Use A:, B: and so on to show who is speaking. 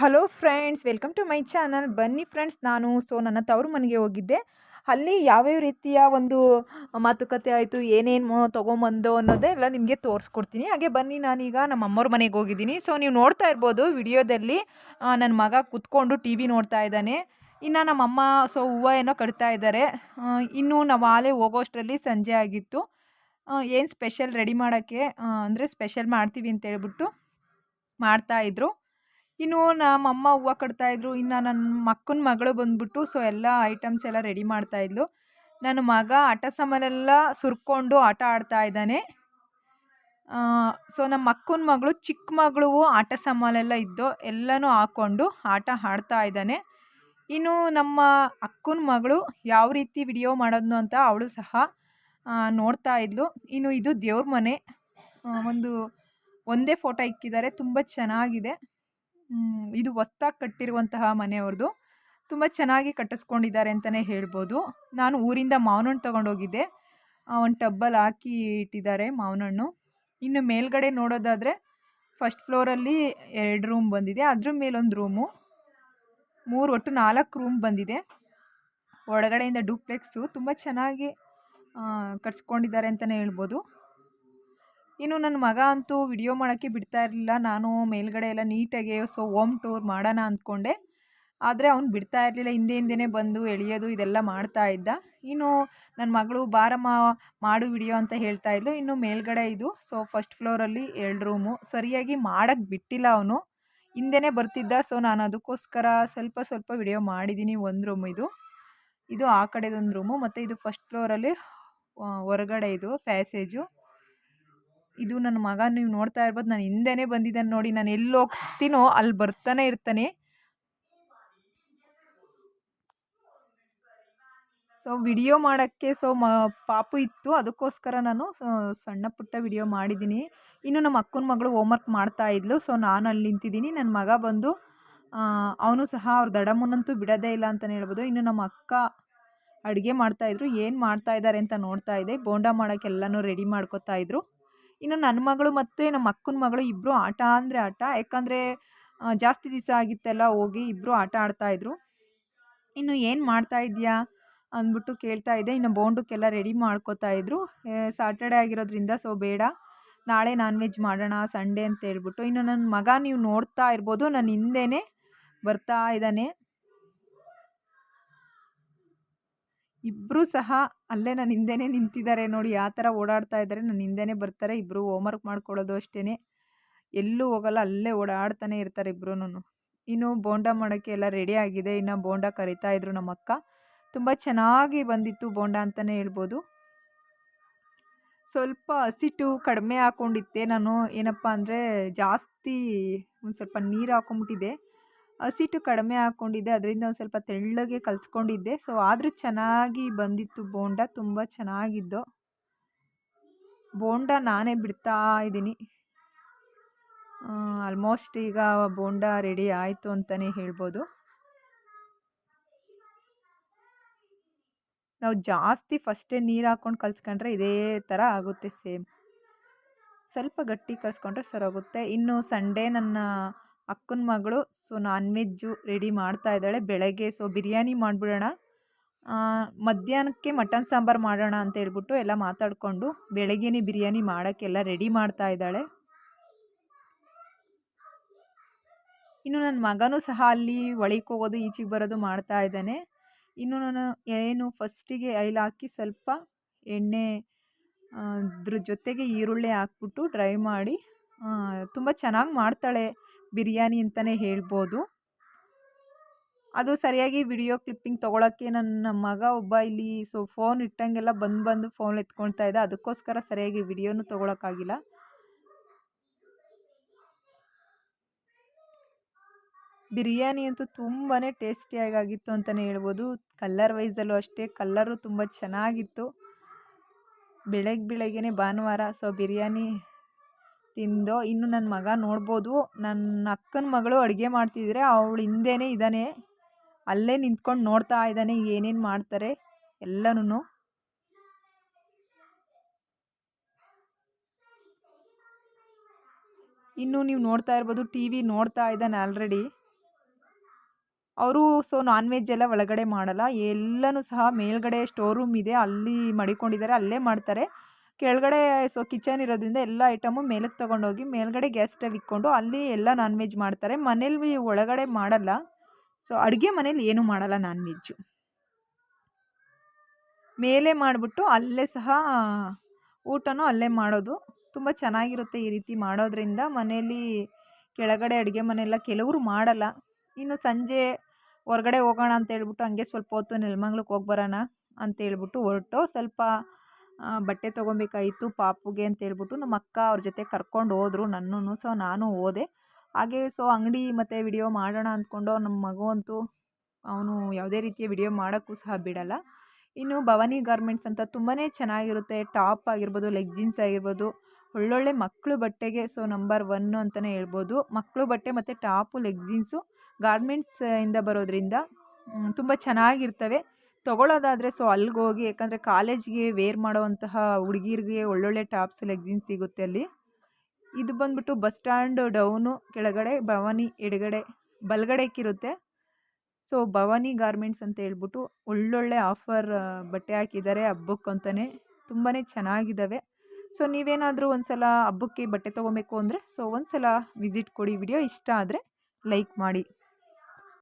A: Hello friends welcome to my channel ಬನ್ನಿ friends ನಾನು so ನನ್ನ ತವರು ಮನೆಗೆ ಹೋಗಿದ್ದೆ. ಅಲ್ಲಿ ಯಾವ್ಯಾವ ರೀತಿಯ ಒಂದು ಮಾತುಕತೆ ಆಯಿತು, ಏನೇನು ತೊಗೊಂಬಂದು ಅನ್ನೋದೆಲ್ಲ ನಿಮಗೆ ತೋರಿಸ್ಕೊಡ್ತೀನಿ. ಹಾಗೆ ಬನ್ನಿ, ನಾನೀಗ ನಮ್ಮ ಅಮ್ಮವ್ರ ಮನೆಗೆ ಹೋಗಿದ್ದೀನಿ. ಸೊ ನೀವು ನೋಡ್ತಾ ಇರ್ಬೋದು ವಿಡಿಯೋದಲ್ಲಿ ನನ್ನ ಮಗ ಕುತ್ಕೊಂಡು ಟಿ ವಿ ನೋಡ್ತಾ ಇದ್ದಾನೆ. ಇನ್ನು ನಮ್ಮಮ್ಮ ಸೊ ಹೂವು ಏನೋ ಕಟ್ತಾ ಇದ್ದಾರೆ. ಇನ್ನೂ ನಾವು ಆಲೆ ಹೋಗೋಷ್ಟರಲ್ಲಿ ಸಂಜೆ ಆಗಿತ್ತು. ಏನು ಸ್ಪೆಷಲ್ ರೆಡಿ ಮಾಡೋಕ್ಕೆ ಅಂದರೆ ಸ್ಪೆಷಲ್ ಮಾಡ್ತೀವಿ ಅಂತ ಹೇಳ್ಬಿಟ್ಟು ಮಾಡ್ತಾಯಿದ್ರು ಇನ್ನು ನಮ್ಮಮ್ಮ ಹೂವು ಕಟ್ತಾಯಿದ್ರು ಇನ್ನು ನನ್ನ ಮಕ್ಕನ ಮಗಳು ಬಂದ್ಬಿಟ್ಟು ಸೊ ಎಲ್ಲ ಐಟಮ್ಸ್ ಎಲ್ಲ ರೆಡಿ ಮಾಡ್ತಾಯಿದ್ಲು ನನ್ನ ಮಗ ಆಟ ಸಾಮಾನೆಲ್ಲ ಸುರ್ಕೊಂಡು ಆಟ ಆಡ್ತಾ ಇದ್ದಾನೆ. ಸೊ ನಮ್ಮ ಅಕ್ಕನ ಮಗಳು ಚಿಕ್ಕ ಮಗಳು ಆಟ ಸಾಮಾನೆಲ್ಲ ಇದ್ದು ಎಲ್ಲನೂ ಹಾಕ್ಕೊಂಡು ಆಟ ಆಡ್ತಾ ಇದ್ದಾನೆ. ಇನ್ನು ನಮ್ಮ ಅಕ್ಕನ ಮಗಳು ಯಾವ ರೀತಿ ವಿಡಿಯೋ ಮಾಡೋದು ಅಂತ ಅವಳು ಸಹ ನೋಡ್ತಾ ಇದ್ಲು. ಇನ್ನು ಇದು ದೇವ್ರ ಮನೆ. ಒಂದು, ಒಂದೇ ಫೋಟೋ ಇಕ್ಕಿದ್ದಾರೆ. ತುಂಬ ಚೆನ್ನಾಗಿದೆ. ಇದು ಹೊಸ್ದಾಗಿ ಕಟ್ಟಿರುವಂತಹ ಮನೆಯವ್ರದ್ದು ತುಂಬ ಚೆನ್ನಾಗಿ ಕಟ್ಟಿಸ್ಕೊಂಡಿದ್ದಾರೆ ಅಂತಲೇ ಹೇಳ್ಬೋದು. ನಾನು ಊರಿಂದ ಮಾವನಣ್ಣು ತೊಗೊಂಡೋಗಿದ್ದೆ. ಒಂದು ಟಬ್ಬಲ್ಲಿ ಹಾಕಿ ಇಟ್ಟಿದ್ದಾರೆ ಮಾವನಣ್ಣು ಇನ್ನು ಮೇಲ್ಗಡೆ ನೋಡೋದಾದರೆ ಫಸ್ಟ್ ಫ್ಲೋರಲ್ಲಿ ಎರಡು ರೂಮ್ ಬಂದಿದೆ. ಅದ್ರ ಮೇಲೊಂದು ರೂಮು. ಮೂರು ಒಟ್ಟು ನಾಲ್ಕು ರೂಮ್ ಬಂದಿದೆ. ಒಳಗಡೆಯಿಂದ ಡೂಪ್ಲೆಕ್ಸು. ತುಂಬ ಚೆನ್ನಾಗಿ ಕಟ್ಸ್ಕೊಂಡಿದ್ದಾರೆ ಅಂತಲೇ ಹೇಳ್ಬೋದು. ಇನ್ನು ನನ್ನ ಮಗ ಅಂತೂ ವಿಡಿಯೋ ಮಾಡೋಕ್ಕೆ ಬಿಡ್ತಾ ಇರಲಿಲ್ಲ. ನಾನು ಮೇಲ್ಗಡೆ ಎಲ್ಲ ನೀಟಾಗಿ ಸೊ ಓಮ್ ಟೂರ್ ಮಾಡೋಣ ಅಂದ್ಕೊಂಡೆ. ಆದರೆ ಅವ್ನು ಬಿಡ್ತಾ ಇರಲಿಲ್ಲ. ಹಿಂದೆ ಹಿಂದೆ ಬಂದು ಎಳೆಯೋದು ಇದೆಲ್ಲ ಮಾಡ್ತಾ ಇದ್ದ. ಇನ್ನು ನನ್ನ ಮಗಳು, ಬಾರಮ್ಮ, ಮಾಡು ವಿಡಿಯೋ ಅಂತ ಹೇಳ್ತಾ ಇದ್ಲು. ಇನ್ನು ಮೇಲ್ಗಡೆ ಇದು ಸೊ ಫಸ್ಟ್ ಫ್ಲೋರಲ್ಲಿ ಎರಡು ರೂಮು ಸರಿಯಾಗಿ ಮಾಡೋಕ್ಕೆ ಬಿಟ್ಟಿಲ್ಲ ಅವನು. ಹಿಂದೆ ಬರ್ತಿದ್ದ ಸೊ ನಾನು ಅದಕ್ಕೋಸ್ಕರ ಸ್ವಲ್ಪ ಸ್ವಲ್ಪ ವಿಡಿಯೋ ಮಾಡಿದ್ದೀನಿ ಒಂದು ರೂಮ್ ಇದು. ಇದು ಆ ಕಡೆದೊಂದು ರೂಮು ಮತ್ತು ಇದು ಫಸ್ಟ್ ಫ್ಲೋರಲ್ಲಿ ಹೊರಗಡೆ ಇದು ಪ್ಯಾಸೇಜು ಇದು ನನ್ನ ಮಗ, ನೀವು ನೋಡ್ತಾ ಇರ್ಬೋದು, ನಾನು ಹಿಂದೆನೇ ಬಂದಿದ್ದಾನೆ ನೋಡಿ, ನಾನು ಎಲ್ಲಿ ಹೋಗ್ತೀನೋ ಅಲ್ಲಿ ಬರ್ತಾನೆ ಇರ್ತಾನೆ. ಸೊ ವಿಡಿಯೋ ಮಾಡೋಕ್ಕೆ ಸೊ ಮ, ಪಾಪು ಇತ್ತು, ಅದಕ್ಕೋಸ್ಕರ ನಾನು ಸಣ್ಣ ಪುಟ್ಟ ವಿಡಿಯೋ ಮಾಡಿದ್ದೀನಿ. ಇನ್ನು ನಮ್ಮ ಅಕ್ಕನ ಮಗಳು ಹೋಮ್ವರ್ಕ್ ಮಾಡ್ತಾ ಇದ್ಲು ಸೊ ನಾನು ಅಲ್ಲಿ ನಿಂತಿದ್ದೀನಿ. ನನ್ನ ಮಗ ಬಂದು ಅವನು ಸಹ ಅವ್ರ ದಡಮ್ಮನಂತೂ ಬಿಡೋದೇ ಇಲ್ಲ ಅಂತಲೇ ಹೇಳ್ಬೋದು. ಇನ್ನು ನಮ್ಮ ಅಕ್ಕ ಅಡುಗೆ ಮಾಡ್ತಾಯಿದ್ರು ಏನು ಮಾಡ್ತಾ ಇದ್ದಾರೆ ಅಂತ ನೋಡ್ತಾ ಇದ್ದೆ ಬೋಂಡ ಮಾಡೋಕ್ಕೆಲ್ಲನೂ ರೆಡಿ ಮಾಡ್ಕೊತಾ ಇದ್ರು. ಇನ್ನು ನನ್ನ ಮಗಳು ಮತ್ತು ನಮ್ಮ ಅಕ್ಕನ ಮಗಳು ಇಬ್ಬರು ಆಟ ಅಂದರೆ ಆಟ, ಯಾಕಂದರೆ ಜಾಸ್ತಿ ದಿವಸ ಆಗಿತ್ತಲ್ಲ ಹೋಗಿ ಇಬ್ಬರು ಆಟ ಆಡ್ತಾಯಿದ್ರು ಇನ್ನು ಏನು ಮಾಡ್ತಾ ಇದೆಯಾ ಅಂದ್ಬಿಟ್ಟು ಕೇಳ್ತಾ ಇದ್ದೆ. ಇನ್ನು ಬೋಂಡಕ್ಕೆಲ್ಲ ರೆಡಿ ಮಾಡ್ಕೋತಾ ಇದ್ರು. ಸಾಟರ್ಡೆ ಆಗಿರೋದ್ರಿಂದ ಸೊ ಬೇಡ. ನಾಳೆ ನಾನ್ ವೆಜ್ ಮಾಡೋಣ ಸಂಡೇ ಅಂತ ಹೇಳ್ಬಿಟ್ಟು. ಇನ್ನು ನನ್ನ ಮಗ ನೀವು ನೋಡ್ತಾ ಇರ್ಬೋದು. ನನ್ನ ಹಿಂದೆನೇ ಬರ್ತಾ ಇದ್ದಾನೆ. ಇಬ್ಬರೂ ಸಹ ಅಲ್ಲೇ ನನ್ನ ಹಿಂದೆನೇ ನಿಂತಿದ್ದಾರೆ ನೋಡಿ ಯಾವ ಥರ ಓಡಾಡ್ತಾ ಇದ್ದಾರೆ. ನನ್ನ ಹಿಂದೆನೇ ಬರ್ತಾರೆ ಇಬ್ಬರು ಹೋಮ್ವರ್ಕ್ ಮಾಡ್ಕೊಳ್ಳೋದು ಅಷ್ಟೇ ಎಲ್ಲೂ ಹೋಗಲ್ಲ, ಅಲ್ಲೇ ಓಡಾಡ್ತಾನೆ ಇರ್ತಾರೆ ಇಬ್ಬರೂ ಇನ್ನು ಬೋಂಡ ಮಾಡೋಕ್ಕೆ ಎಲ್ಲ ರೆಡಿ ಆಗಿದೆ. ಇನ್ನು ಬೋಂಡ ಕರಿತಾ ಇದ್ರು ನಮ್ಮ ಅಕ್ಕ ತುಂಬ ಚೆನ್ನಾಗಿ ಬಂದಿತ್ತು ಬೋಂಡ ಅಂತಲೇ ಹೇಳ್ಬೋದು. ಸ್ವಲ್ಪ ಹಸಿಟ್ಟು ಕಡಿಮೆ ಹಾಕ್ಕೊಂಡಿತ್ತೆ ನಾನು. ಏನಪ್ಪ ಅಂದರೆ ಜಾಸ್ತಿ ಒಂದು ಸ್ವಲ್ಪ ನೀರು ಹಾಕ್ಕೊಂಬಿಟ್ಟಿದ್ದೆ ಹಸಿಟ್ಟು ಕಡಿಮೆ ಹಾಕ್ಕೊಂಡಿದ್ದೆ, ಅದರಿಂದ ಒಂದು ಸ್ವಲ್ಪ ತೆಳ್ಳಗೆ ಕಲಿಸ್ಕೊಂಡಿದ್ದೆ. ಸೊ ಆದರೂ ಚೆನ್ನಾಗಿ ಬಂದಿತ್ತು ಬೋಂಡ, ತುಂಬ ಚೆನ್ನಾಗಿದ್ದು. ಬೋಂಡ ನಾನೇ ಬಿಡ್ತಾ ಇದ್ದೀನಿ. ಆಲ್ಮೋಸ್ಟ್ ಈಗ ಬೋಂಡ ರೆಡಿ ಆಯಿತು ಅಂತಲೇ ಹೇಳ್ಬೋದು. ನಾವು ಜಾಸ್ತಿ ಫಸ್ಟೇ ನೀರು ಹಾಕ್ಕೊಂಡು ಕಲಿಸ್ಕೊಂಡ್ರೆ ಇದೇ ಥರ ಆಗುತ್ತೆ ಸೇಮ್ ಸ್ವಲ್ಪ ಗಟ್ಟಿ ಕಲಿಸ್ಕೊಂಡ್ರೆ ಸರೋಗುತ್ತೆ ಇನ್ನು ಸಂಡೇ ನನ್ನ ಅಕ್ಕನ ಮಗಳು. ಸೊ ನಾನ್ ವೆಜ್ಜು ರೆಡಿ ಮಾಡ್ತಾ ಇದ್ದಾಳೆ. ಬೆಳಗ್ಗೆ ಸೊ ಬಿರಿಯಾನಿ ಮಾಡಿಬಿಡೋಣ. ಮಧ್ಯಾಹ್ನಕ್ಕೆ ಮಟನ್ ಸಾಂಬಾರು ಮಾಡೋಣ ಅಂತ ಹೇಳ್ಬಿಟ್ಟು ಎಲ್ಲ ಮಾತಾಡಿಕೊಂಡು ಬೆಳಗ್ಗೆನೇ ಬಿರಿಯಾನಿ ಮಾಡೋಕ್ಕೆಲ್ಲ ರೆಡಿ ಮಾಡ್ತಾ ಇದ್ದಾಳೆ. ಇನ್ನು ನನ್ನ ಮಗನೂ ಸಹ ಅಲ್ಲಿ ಒಳಗೆ ಹೋಗೋದು, ಈಚೆಗೆ ಬರೋದು ಮಾಡ್ತಾ ಇದ್ದಾನೆ. ಇನ್ನು ನಾನು ಏನು ಫಸ್ಟಿಗೆ ಐಲ್ ಹಾಕಿ ಸ್ವಲ್ಪ ಎಣ್ಣೆ ಅದ್ರ ಜೊತೆಗೆ ಈರುಳ್ಳಿ ಹಾಕ್ಬಿಟ್ಟು ಡ್ರೈ ಮಾಡಿ ತುಂಬ ಚೆನ್ನಾಗಿ ಮಾಡ್ತಾಳೆ. ಬಿರಿಯಾನಿ ಅಂತಲೇ ಹೇಳ್ಬೋದು. ಅದು ಸರಿಯಾಗಿ ವಿಡಿಯೋ ಕ್ಲಿಪ್ಪಿಂಗ್ ತೊಗೊಳಕ್ಕೆ ನನ್ನ ಮಗ ಒಬ್ಬ ಇಲ್ಲಿ ಸೊ ಫೋನ್ ಇಟ್ಟಂಗೆಲ್ಲ ಬಂದು ಬಂದು ಫೋನ್ ಎತ್ಕೊಳ್ತಾ ಇದ್ದ ಅದಕ್ಕೋಸ್ಕರ ಸರಿಯಾಗಿ ವಿಡಿಯೋನೂ ತೊಗೊಳಕ್ಕಾಗಿಲ್ಲ. ಬಿರಿಯಾನಿ ಅಂತೂ ತುಂಬಾ ಟೇಸ್ಟಿಯಾಗಿತ್ತು ಅಂತಲೇ ಹೇಳ್ಬೋದು. ಕಲ್ಲರ್ ವೈಸಲ್ಲೂ ಅಷ್ಟೇ ಕಲ್ಲರು ತುಂಬ ಚೆನ್ನಾಗಿತ್ತು. ಬೆಳಗ್ಗೆ ಬೆಳಗ್ಗೆನೇ ಭಾನುವಾರ, ಸೊ ಬಿರಿಯಾನಿ ತಿಂದು, ಇನ್ನು ನನ್ನ ಮಗ ನೋಡ್ಬೋದು. ನನ್ನ ಅಕ್ಕನ ಮಗಳು ಅಡುಗೆ ಮಾಡ್ತಿದ್ರೆ ಅವಳು ಹಿಂದೆನೇ ಇದ್ದಾನೆ ಅಲ್ಲೇ ನಿಂತ್ಕೊಂಡು ನೋಡ್ತಾ ಇದ್ದಾನೆ ಏನೇನು ಮಾಡ್ತಾರೆ ಎಲ್ಲನೂ ಇನ್ನು ನೀವು ನೋಡ್ತಾ ಇರ್ಬೋದು, ಟಿ ವಿ ನೋಡ್ತಾ ಇದ್ದಾನೆ ಆಲ್ರೆಡಿ. ಅವರು ಸೊ ನಾನ್ ವೆಜ್ ಎಲ್ಲ ಒಳಗಡೆ ಮಾಡಲ್ಲ. ಎಲ್ಲನೂ ಸಹ ಮೇಲ್ಗಡೆ ಸ್ಟೋರ್ ರೂಮ್ ಇದೆ. ಅಲ್ಲಿ ಮಡಿಕೊಂಡಿದ್ದಾರೆ, ಅಲ್ಲೇ ಮಾಡ್ತಾರೆ. ಕೆಳಗಡೆ ಸೊ ಕಿಚನ್ ಇರೋದ್ರಿಂದ ಎಲ್ಲ ಐಟಮು ಮೇಲಕ್ಕೆ ತೊಗೊಂಡೋಗಿ ಮೇಲ್ಗಡೆ ಗ್ಯಾಸ್ ಸ್ಟವ್ ಇಕ್ಕೊಂಡು ಅಲ್ಲಿ ಎಲ್ಲ ನಾನ್ ವೆಜ್ ಮಾಡ್ತಾರೆ. ಮನೇಲಿ ಒಳಗಡೆ ಮಾಡಲ್ಲ. ಸೊ ಅಡುಗೆ ಮನೇಲಿ ಏನೂ ಮಾಡಲ್ಲ ನಾನ್ ವೆಜ್ಜು ಮೇಲೆ ಮಾಡಿಬಿಟ್ಟು ಅಲ್ಲೇ ಸಹ ಊಟನೂ ಅಲ್ಲೇ ಮಾಡೋದು. ತುಂಬ ಚೆನ್ನಾಗಿರುತ್ತೆ ಈ ರೀತಿ ಮಾಡೋದ್ರಿಂದ. ಮನೇಲಿ ಕೆಳಗಡೆ ಅಡುಗೆ ಮನೆಯೆಲ್ಲ ಕೆಲವರು ಮಾಡಲ್ಲ. ಇನ್ನು ಸಂಜೆ ಹೊರಗಡೆ ಹೋಗೋಣ ಅಂತ ಹೇಳ್ಬಿಟ್ಟು ಹಂಗೆ ಸ್ವಲ್ಪ ಹೊತ್ತು ನೆಲಮಂಗ್ಲಕ್ಕೆ ಹೋಗಿ ಬರೋಣ ಅಂತೇಳ್ಬಿಟ್ಟು ಹೊರಟು. ಸ್ವಲ್ಪ ಬಟ್ಟೆ ತೊಗೊಬೇಕಾಗಿತ್ತು ಪಾಪುಗೆ ಅಂತೇಳ್ಬಿಟ್ಟು ನಮ್ಮ ಅಕ್ಕ ಅವ್ರ ಜೊತೆ ಕರ್ಕೊಂಡು ಹೋದ್ರು ನನ್ನನ್ನು. ಸೊ ನಾನು ಹೋದೆ. ಹಾಗೆ ಸೊ ಅಂಗಡಿ ಮತ್ತು ವಿಡಿಯೋ ಮಾಡೋಣ ಅಂದ್ಕೊಂಡು ನಮ್ಮ ಮಗು ಅಂತೂ ಅವನು ಯಾವುದೇ ರೀತಿಯ ವಿಡಿಯೋ ಮಾಡೋಕ್ಕೂ ಸಹ ಬಿಡಲ್ಲ. ಇನ್ನು ಭವಾನಿ ಗಾರ್ಮೆಂಟ್ಸ್ ಅಂತ ತುಂಬಾ ಚೆನ್ನಾಗಿರುತ್ತೆ. ಟಾಪ್ ಆಗಿರ್ಬೋದು ಲೆಗ್ಜಿನ್ಸ್ ಆಗಿರ್ಬೋದು, ಒಳ್ಳೊಳ್ಳೆ ಮಕ್ಕಳು ಬಟ್ಟೆಗೆ ಸೊ ನಂಬರ್ ಒನ್ನು ಅಂತಲೇ ಹೇಳ್ಬೋದು. ಮಕ್ಕಳು ಬಟ್ಟೆ ಮತ್ತು ಟಾಪು ಲೆಗ್ಜಿನ್ಸು ಗಾರ್ಮೆಂಟ್ಸ್ ಇಂದ ಬರೋದ್ರಿಂದ ತುಂಬ ಚೆನ್ನಾಗಿರ್ತವೆ. ತೊಗೊಳ್ಳೋದಾದರೆ ಸೊ ಅಲ್ಲಿಗೆ ಹೋಗಿ ಯಾಕಂದರೆ ಕಾಲೇಜ್ಗೆ ವೇರ್ ಮಾಡೋವಂತಹ ಹುಡುಗಿರಿಗೆ ಒಳ್ಳೊಳ್ಳೆ ಟಾಪ್ಸ್, ಲೆಗ್ಜಿನ್ಸ್ ಸಿಗುತ್ತೆ ಅಲ್ಲಿ. ಇದು ಬಂದ್ಬಿಟ್ಟು ಬಸ್ ಸ್ಟ್ಯಾಂಡ್ ಡೌನು, ಕೆಳಗಡೆ ಭವಾನಿ, ಎಡಗಡೆ ಬಲಗಡೆಕ್ಕಿರುತ್ತೆ ಸೊ ಭವಾನಿ ಗಾರ್ಮೆಂಟ್ಸ್ ಅಂತ ಹೇಳ್ಬಿಟ್ಟು ಒಳ್ಳೊಳ್ಳೆ ಆಫರ್ ಬಟ್ಟೆ ಹಾಕಿದ್ದಾರೆ ಹಬ್ಬಕ್ಕಂತಲೇ ತುಂಬಾ ಚೆನ್ನಾಗಿದ್ದಾವೆ ಸೊ ನೀವೇನಾದರೂ ಒಂದು ಸಲ ಹಬ್ಬಕ್ಕೆ ಬಟ್ಟೆ ತೊಗೊಬೇಕು ಅಂದರೆ, ಸೊ ಒಂದು ಸಲ ವಿಸಿಟ್ ಕೊಡಿ. ವಿಡಿಯೋ ಇಷ್ಟ ಆದರೆ ಲೈಕ್ ಮಾಡಿ.